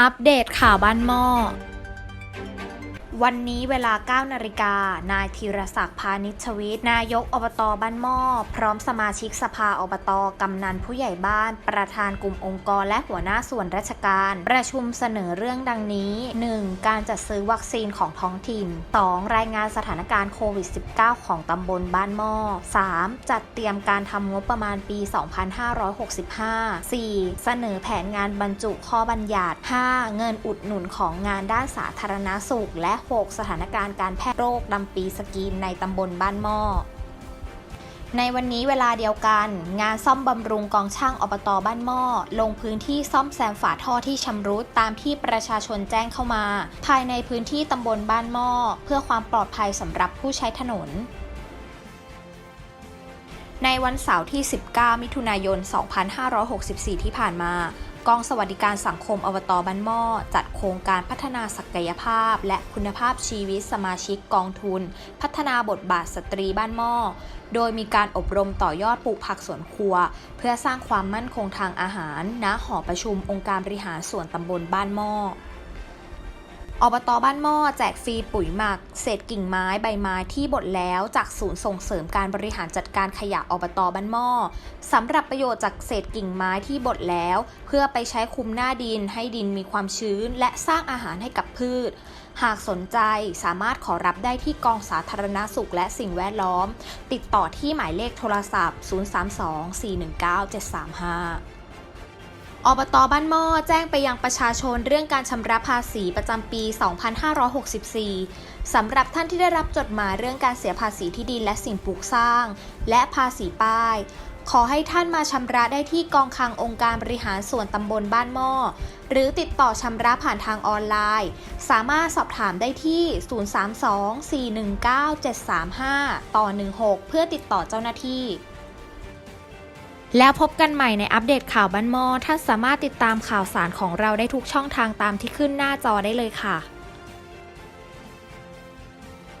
อัปเดตข่าวบ้านหม้อ วันนี้เวลา 9 นาฬิกา นายธีรศักดิ์พานิชวิทย์นายกอบตบ้านหม้อ พร้อมสมาชิกสภาอบตกำนันผู้ใหญ่บ้าน ประธานกลุ่มองค์กรและหัวหน้าส่วนราชการ ประชุมเสนอเรื่องดังนี้ 1. การจัดซื้อวัคซีนของท้องถิ่น 2. รายงานสถานการณ์โควิด -19 ของตำบลบ้านหม้อ 3. จัดเตรียมการทำงบประมาณปี 2565 4. เสนอแผนงานบรรจุข้อบัญญัติ 5. เงินอุดหนุนของงานด้านสาธารณสุขและ 6. สถานการณ์การแพร่โรคดำปีสกีนในตำบลบ้านหม้อ ในวันนี้เวลาเดียวกัน งานซ่อมบำรุงกองช่างอบตบ้านหม้อ ลงพื้นที่ซ่อมแซมฝาท่อที่ชำรุดตามที่ประชาชนแจ้งเข้ามา ภายในพื้นที่ตำบลบ้านหม้อ เพื่อความปลอดภัยสำหรับผู้ใช้ถนนในวันเสาร์ที่ 19 มิถุนายน 2564 ที่ผ่านมา กองสวัสดิการสังคมอบตบ้านหม้อ จัดโครงการพัฒนาศักยภาพ และคุณภาพชีวิตสมาชิกกองทุน พัฒนาบทบาทสตรีบ้านหม้อ โดยมีการอบรมต่อยอดปลูกผักสวนครัว เพื่อสร้างความมั่นคงทางอาหาร ณหอประชุมองค์การบริหารส่วนตำบลบ้านหม้อ อบตบ้านหม้อแจกฟรีปุ๋ยหมัก เศษกิ่งไม้ใบไม้ที่บดแล้วจากศูนย์ส่งเสริมการบริหารจัดการขยะอบตบ้านหม้อสำหรับประโยชน์จากเศษกิ่งไม้ที่บดแล้ว เพื่อไปใช้คุมหน้าดินให้ดินมีความชื้น และสร้างอาหารให้กับพืช หากสนใจสามารถขอรับได้ที่กองสาธารณสุขและสิ่งแวดล้อม ติดต่อที่หมายเลขโทรศัพท์ 032-419-735 อบตบ้านหม้อแจ้งไปยังประชาชนเรื่องการชำระภาษีประจำปี 2564 สำหรับท่านที่ได้รับจดหมายเรื่องการเสียภาษีที่ดินและสิ่งปลูกสร้าง และภาษีป้าย ขอให้ท่านมาชำระได้ที่กองคลังองค์การบริหารส่วนตำบลบ้านหม้อ หรือติดต่อชำระผ่านทางออนไลน์ สามารถสอบถามได้ที่ 032-419-735 ต่อ 16 เพื่อติดต่อเจ้าหน้าที่ แล้วพบกันใหม่ในอัปเดตข่าวบ้านหม้อท่านสามารถติดตามข่าวสารของเราได้ทุกช่องทางตามที่ขึ้นหน้าจอได้เลยค่ะ